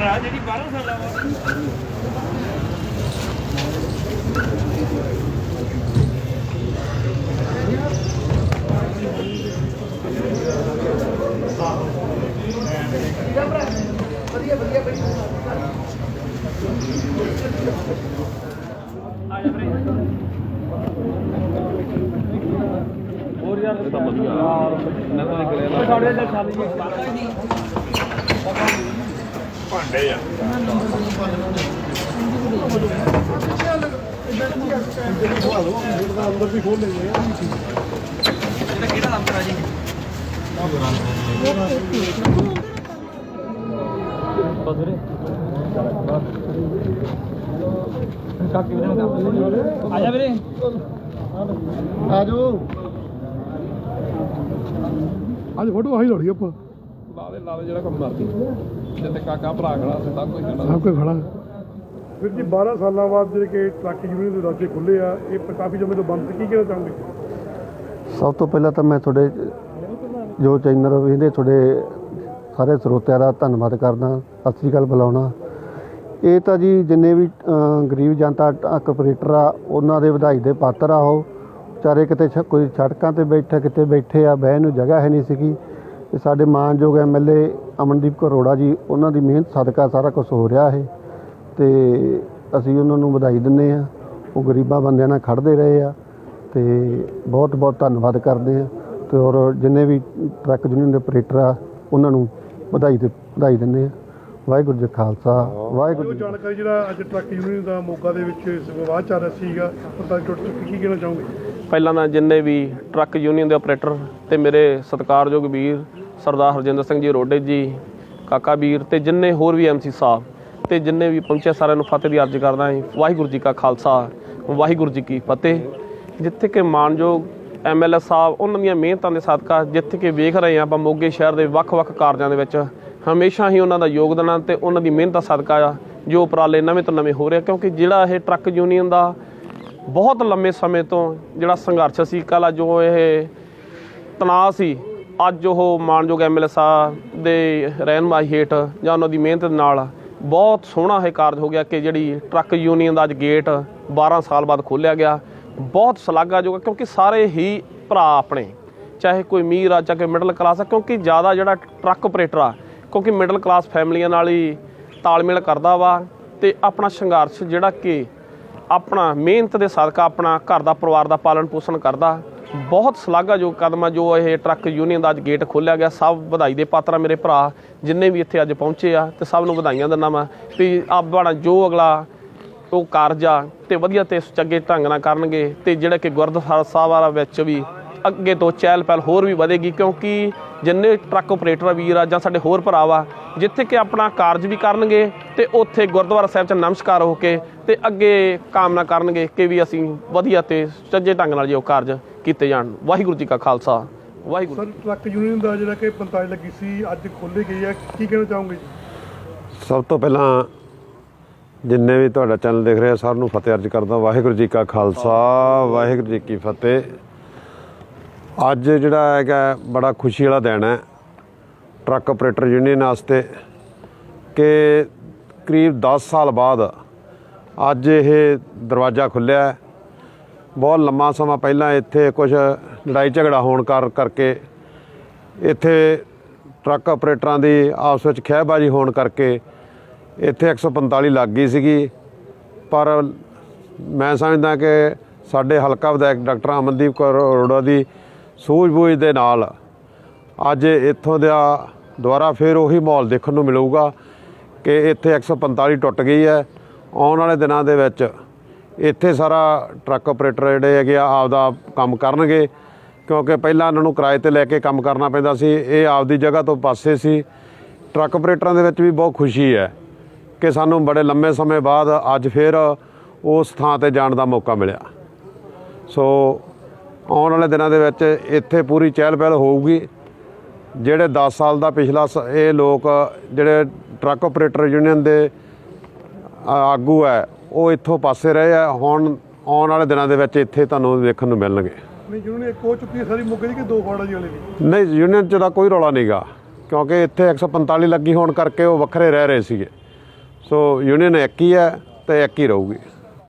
ਉਮਰ ਆ ਜਿਹੜੀ 12 ਸਾਲਾਂ ਵਾ ਹੋਰ ਯਾਰ ਇਹ ਤਾਂ ਵਧੀਆ ਮੈਂ ਤਾਂ ਨਿਕਲਿਆ ਨਾ ਸਾਡੇ ਤੇ ਖਾਲੀ ਭਾਂਡੇ ਆ। ਬਸਰੇ ਕਾਕੀ ਵੀਰੇ ਆ ਜਾ ਵੀਰੇ ਆਜੋ। ਅੱਜ ਫੋਟੋ ਆਹੀ ਲੋੜੀ ਆਪਾਂ। ਲਾਵੇ ਲਾਵੇ ਜਿਹੜਾ ਕੰਮ ਕਰਦੀ ਜਿੱਤੇ ਕਾਕਾ ਭਰਾ ਖੜਾ ਸੀ ਤਾਂ ਖੜਾ। ਸਭ ਕੋਈ ਖੜਾ। ਵੀਰ ਜੀ 12 ਸਾਲਾਂ ਬਾਅਦ ਜਿਹੜੇ ਕਿ ਟਰੱਕ ਯੂਨੀਅਨ ਦੇ ਦਰਵਾਜ਼ੇ ਖੁੱਲੇ ਆ ਇਹ ਪ- ਕਾਫੀ ਸਮੇਂ ਤੋਂ ਬੰਦ ਸੀ ਕੀ ਕਹਿਣਾ ਚਾਹੋਗੇ ਸਭ ਤੋਂ ਪਹਿਲਾਂ ਤਾਂ ਮੈਂ ਤੁਹਾਡੇ ਜੋ ਚੈਨਲ ਵੇਖਦੇ ਤੁਹਾਡੇ ਸਾਰੇ ਸਰੋਤਿਆਂ ਦਾ ਧੰਨਵਾਦ ਕਰਦਾ ਸਤਿ ਸ੍ਰੀ ਅਕਾਲ ਬੁਲਾਉਣਾ। ਇਹ ਤਾਂ ਜੀ ਜਿੰਨੇ ਵੀ ਅ, ਗਰੀਬ ਜਨਤਾ ਆਪਰੇਟਰ ਆ ਉਹਨਾਂ ਦੇ ਵਧਾਈ ਦੇ ਪਾਤਰ ਆ ਉਹ। ਵਿਚਾਰੇ ਕਿਤੇ ਛ- ਕੋਈ ਸੜਕਾਂ ਤੇ ਬੈਠੇ ਕਿਤੇ ਬੈਠੇ ਆ ਬਹਿਣ ਨੂੰ ਜਗ੍ਹਾ ਹੈ ਨਹੀਂ ਸੀਗੀ। ਤੇ ਸਾਡੇ ਮਾਨਯੋਗ ਐਮਐਲਏ ਅਮਨਦੀਪ ਕਰੋੜਾ ਜੀ ਉਹਨਾਂ ਦੀ ਮਿਹਨਤ ਸਦਕਾ ਸਾਰਾ ਕੁਝ ਹੋ ਰਿਹਾ ਹੈ ਤੇ ਅਸੀਂ ਉਹਨਾਂ ਨੂੰ ਵਧਾਈ ਦਿੰਦੇ ਆ ਉਹ ਗਰੀਬਾਂ ਬੰਦਿਆਂ ਨਾਲ ਖੜਦੇ ਰਹੇ ਆ ਤੇ ਬਹੁਤ ਬਹੁਤ ਧੰਨਵਾਦ ਕਰਦੇ ਆ ਤੇ ਔਰ ਜਿੰਨੇ ਵੀ ਟਰੱਕ ਯੂਨੀਅਨ ਦੇ ਆਪਰੇਟਰ ਆ ਉਹਨਾਂ ਨੂੰ ਵਧਾਈ ਤੇ ਵਧਾਈ ਦਿੰਦੇ ਆ ਵਾਹਿਗੁਰੂ ਜੀ ਖਾਲਸਾ ਵਾਹਿਗੁਰੂ ਜੀ। ਜਾਣਕਾਰੀ ਜਿਹੜਾ ਅੱਜ ਟਰੱਕ ਯੂਨੀਅਨ ਦਾ ਮੋਗਾ ਦੇ ਵਿੱਚ ਵਿਵਾਦ ਚੱਲ ਰਿਹਾ ਸੀਗਾ ਪਤਾ ਟੁੱਟ ਚੁੱਕੀ ਕੀ ਕਹਿਣਾ ਚਾਹੋਗੇ? ਪਹਿਲਾਂ ਤਾਂ ਜਿੰਨੇ ਵੀ ਟਰੱਕ ਯੂਨੀਅਨ ਦੇ ਆਪਰੇਟਰ ਤੇ ਮੇਰੇ ਸਤਿਕਾਰਯੋਗ ਵੀਰ ਸਰਦਾਰ ਹਰਜਿੰਦਰ ਸਿੰਘ ਜੀ ਰੋਡੇ ਜੀ, ਕਾਕਾ ਵੀਰ ਤੇ ਜਿੰਨੇ ਹੋਰ ਵੀ ਐਮਸੀ ਸਾਹਿਬ ਤੇ ਜਿੰਨੇ ਵੀ ਪਹੁੰਚੇ ਸਾਰਿਆਂ ਨੂੰ ਫਤਿਹ ਦੀ ਅਰਜ਼ ਕਰਦਾ ਹਾਂ ਵਾਹਿਗੁਰੂ ਜੀ ਕਾ ਖਾਲਸਾ, ਵਾਹਿਗੁਰੂ ਜੀ ਕੀ ਫਤਿਹ। ਜਿੱਥੇ ਕਿ ਮਾਨਯੋਗ ਐਮਐਲਏ ਸਾਹਿਬ, ਉਹਨਾਂ ਦੀਆਂ ਮਿਹਨਤਾਂ ਦੇ ਸਦਕਾ ਜਿੱਥੇ ਕਿ ਵੇਖ ਰਹੇ ਹਾਂ ਆਪਾਂ ਮੋਗੇ ਸ਼ਹਿਰ ਦੇ ਵੱਖ-ਵੱਖ ਕਾਰਜਾਂ ਦੇ ਵਿੱਚ, ਹਮੇਸ਼ਾ ਹੀ ਉਹਨਾਂ ਦਾ ਯੋਗਦਾਨ ਆ ਤੇ ਉਹਨਾਂ ਦੀ ਮਿਹਨਤਾਂ ਸਦਕਾ ਆ, ਜੋ ਉਪਰਾਲੇ ਨਵੇਂ ਤੋਂ ਨਵੇਂ ਹੋ ਰਿਹਾ ਕਿਉਂਕਿ ਜਿਹੜਾ ਇਹ ਟਰੱਕ ਯੂਨੀਅਨ ਦਾ ਬਹੁਤ ਲੰਮੇ ਸਮੇਂ ਤੋਂ ਜਿਹੜਾ ਸੰਘਰਸ਼ ਸੀ ਕਲਾ ਜੋ ਇਹ ਤਣਾਅ ਸੀ ਅੱਜ ਉਹ ਮਾਨਯੋਗ ਐਮਐਲਏ ਸਾਹਿਬ ਦੇ ਰਹਿਨਮਾਈ ਹੇਠ ਜਾਂ ਉਹਨਾਂ ਦੀ ਮਿਹਨਤ ਨਾਲ ਬਹੁਤ ਸੋਹਣਾ ਇਹ ਕਾਰਜ ਹੋ ਗਿਆ ਕਿ ਜਿਹੜੀ ਟਰੱਕ ਯੂਨੀਅਨ ਦਾ ਅੱਜ ਗੇਟ 12 ਸਾਲ ਬਾਅਦ ਖੋਲ੍ਹਿਆ ਗਿਆ। ਬਹੁਤ ਸ਼ਲਾਘਾਯੋਗ ਹੈ ਕਿਉਂਕਿ ਸਾਰੇ ਹੀ ਭਰਾ ਆਪਣੇ, ਚਾਹੇ ਕੋਈ ਅਮੀਰ ਆ, ਚਾਹੇ ਕੋਈ ਮਿਡਲ ਕਲਾਸ ਆ, ਕਿਉਂਕਿ ਜ਼ਿਆਦਾ ਜਿਹੜਾ ਟਰੱਕ ਆਪਰੇਟਰ ਆ, ਕਿਉਂਕਿ ਮਿਡਲ ਕਲਾਸ ਫੈਮਲੀਆਂ ਨਾਲ ਹੀ ਤਾਲਮੇਲ ਕਰਦਾ ਵਾ ਤੇ ਆਪਣਾ ਸੰਘਰਸ਼ ਜਿਹੜਾ ਕਿ ਆਪਣਾ ਮਿਹਨਤ ਦੇ ਸਦਕਾ ਆਪਣਾ ਘਰ ਦਾ ਪਰਿਵਾਰ ਦਾ ਪਾਲਣ ਪੋਸ਼ਣ ਕਰਦਾ। ਬਹੁਤ ਸ਼ਲਾਘਾਯੋਗ ਕਦਮ ਆ ਜੋ ਇਹ ਟਰੱਕ ਯੂਨੀਅਨ ਦਾ ਅੱਜ ਗੇਟ ਖੋਲ੍ਹਿਆ ਗਿਆ। ਸਭ ਵਧਾਈ ਦੇ ਪਾਤਰ ਆ ਮੇਰੇ ਭਰਾ, ਜਿੰਨੇ ਵੀ ਇੱਥੇ ਅੱਜ ਪਹੁੰਚੇ ਆ ਤੇ ਸਭ ਨੂੰ ਵਧਾਈਆਂ ਦਿੰਦਾ ਮੈਂ ਵੀ ਆਪਣਾ ਜੋ ਅਗਲਾ ਉਹ ਕਾਰਜ ਆ ਤੇ ਵਧੀਆ ਤੇ ਸੁਚੱਗੇ ਢੰਗ ਨਾਲ ਕਰਨਗੇ ਤੇ ਜਿਹੜਾ ਕਿ ਗੁਰਦੁਆਰਾ ਸਾਹਿਬਾਂ ਵਿੱਚ ਵੀ ਅੱਗੇ ਤੋਂ ਚਹਿਲ ਪਹਿਲ ਹੋਰ ਵੀ ਵਧੇਗੀ ਕਿਉਂਕਿ ਜਿੰਨੇ ਟਰੱਕ ਆਪਰੇਟਰ ਵੀਰ ਆ ਜਾਂ ਸਾਡੇ ਹੋਰ ਭਰਾ ਵਾ ਜਿੱਥੇ ਕਿ ਆਪਣਾ ਕਾਰਜ ਵੀ ਕਰਨਗੇ ਤੇ ਉੱਥੇ ਗੁਰਦੁਆਰਾ ਸਾਹਿਬ 'ਚ ਨਮਸਕਾਰ ਹੋ ਕੇ ਤੇ ਅੱਗੇ ਕਾਮਨਾ ਕਰਨਗੇ ਕਿ ਵੀ ਅਸੀਂ ਵਧੀਆ ਤੇ ਸੁਚੱਜੇ ਢੰਗ ਨਾਲ ਜੋ ਕਾਰਜ ਕੀਤੇ ਜਾਣ। ਵਾਹਿਗੁਰੂ ਜੀ ਕਾ Khalsa. Waheguru sir truck union ਦਾ ਜਿਹੜਾ ਕਿ 45 ਲੱਗੀ ਸੀ ਅੱਜ ਖੋਲ੍ਹੀ ਗਈ ਹੈ। ਕੀ ਕਹਿਣਾ ਚਾਹੋਗੇ ਸਭ ਤੋਂ ਪਹਿਲਾਂ ਜਿੰਨੇ ਵੀ ਤੁਹਾਡਾ ਚੈਨਲ ਦੇਖ ਰਹੇ ਆ ਸਾਰਿਆਂ ਨੂੰ ਫਤਿਹ ਅਰਜ਼ ਕਰਦਾ ਵਾਹਿਗੁਰੂ ਜੀ ਕਾ ਖਾਲਸਾ ਵਾਹਿਗੁਰੂ ਜੀ ਕੀ ਫਤਿਹ। ਅੱਜ ਜਿਹੜਾ ਹੈਗਾ, ਬੜਾ ਖੁਸ਼ੀ ਵਾਲਾ ਦਿਨ ਹੈ। ਟਰੱਕ ਆਪਰੇਟਰ ਯੂਨੀਅਨ ਵਾਸਤੇ ਕਿ ਕਰੀਬ 10 ਸਾਲ ਬਾਅਦ ਅੱਜ ਇਹ ਦਰਵਾਜ਼ਾ ਖੁੱਲਿਆ ਬਹੁਤ ਲੰਮਾ ਸਮਾਂ ਪਹਿਲਾਂ ਇੱਥੇ ਕੁਝ ਲੜਾਈ ਝਗੜਾ ਹੋਣ ਕਰ, ਕਰਕੇ ਇੱਥੇ ਟਰੱਕ ਆਪਰੇਟਰਾਂ ਦੀ ਆਪਸ ਵਿੱਚ ਖਹਿਬਾਜ਼ੀ ਹੋਣ ਕਰਕੇ ਇੱਥੇ 145 ਲੱਗ ਗਈ ਸੀਗੀ। ਪਰ ਮੈਂ ਸਮਝਦਾ ਕਿ ਸਾਡੇ ਹਲਕਾ ਵਿਧਾਇਕ ਡਾਕਟਰ ਅਮਨਦੀਪ ਕੌਰ ਅਰੋੜਾ ਦੀ ਸੂਝ-ਬੂਝ ਦੇ ਨਾਲ ਅੱਜ ਇੱਥੋਂ ਦਾ ਦੁਬਾਰਾ ਫਿਰ ਉਹੀ ਮਾਹੌਲ ਦੇਖਣ ਨੂੰ ਮਿਲੂਗਾ ਕਿ ਇੱਥੇ 145 ਟੁੱਟ ਗਈ ਹੈ। ਆਉਣ ਵਾਲੇ ਦਿਨਾਂ ਦੇ ਵਿੱਚ ਇੱਥੇ ਸਾਰਾ ਟਰੱਕ ਆਪਰੇਟਰ ਜਿਹੜੇ ਹੈਗੇ ਆ, ਆਪਦਾ ਕੰਮ ਕਰਨਗੇ, ਕਿਉਂਕਿ ਪਹਿਲਾਂ ਇਹਨਾਂ ਨੂੰ ਕਿਰਾਏ ਤੇ ਲੈ ਕੇ ਕੰਮ ਕਰਨਾ ਪੈਂਦਾ ਸੀ। ਇਹ ਆਪਦੀ ਜਗ੍ਹਾ ਤੋਂ ਪਾਸੇ ਸੀ। ਟਰੱਕ ਆਪਰੇਟਰਾਂ ਦੇ ਵਿੱਚ ਵੀ ਬਹੁਤ ਖੁਸ਼ੀ ਹੈ ਕਿ ਸਾਨੂੰ ਬੜੇ ਲੰਮੇ ਸਮੇਂ ਬਾਅਦ ਅੱਜ ਫਿਰ ਉਸ ਥਾਂ ਤੇ ਜਾਣ ਦਾ ਮੌਕਾ ਮਿਲਿਆ। ਸੋ ਆਉਣ ਵਾਲੇ ਦਿਨਾਂ ਦੇ ਵਿੱਚ ਇੱਥੇ ਪੂਰੀ ਚਹਿਲ ਪਹਿਲ ਹੋਊਗੀ। ਜਿਹੜੇ 10 ਸਾਲ ਦਾ ਪਿਛਲਾ ਇਹ ਲੋਕ ਜਿਹੜੇ ਟਰੱਕ ਆਪਰੇਟਰ ਯੂਨੀਅਨ ਦੇ ਆਗੂ ਹੈ ਉਹ ਇੱਥੋਂ ਪਾਸੇ ਰਹੇ ਆ। ਹੁਣ ਆਉਣ ਵਾਲੇ ਦਿਨਾਂ ਦੇ ਵਿੱਚ ਇੱਥੇ ਤੁਹਾਨੂੰ ਦੇਖਣ ਨੂੰ ਮਿਲਣਗੇ। ਨਹੀਂ ਯੂਨੀਅਨ ਇੱਕ ਹੋ ਚੁੱਕੀ ਹੈ ਸਾਰੀ ਮੁੱਗੇ ਦੀ ਕਿ ਦੋ ਫਾੜਾ ਜੀ ਵਾਲੇ ਦੀ ਨਹੀਂ ਯੂਨੀਅਨ 'ਚ ਤਾਂ ਕੋਈ ਰੌਲਾ ਨਹੀਂਗਾ ਕਿਉਂਕਿ ਇੱਥੇ 145 ਲੱਗੀ ਹੋਣ ਕਰਕੇ ਉਹ ਵੱਖਰੇ ਰਹਿ ਰਹੇ ਸੀਗੇ। ਸੋ ਯੂਨੀਅਨ ਇੱਕ ਹੀ ਹੈ ਤੇ ਇੱਕ ਹੀ ਰਹੂਗੀ।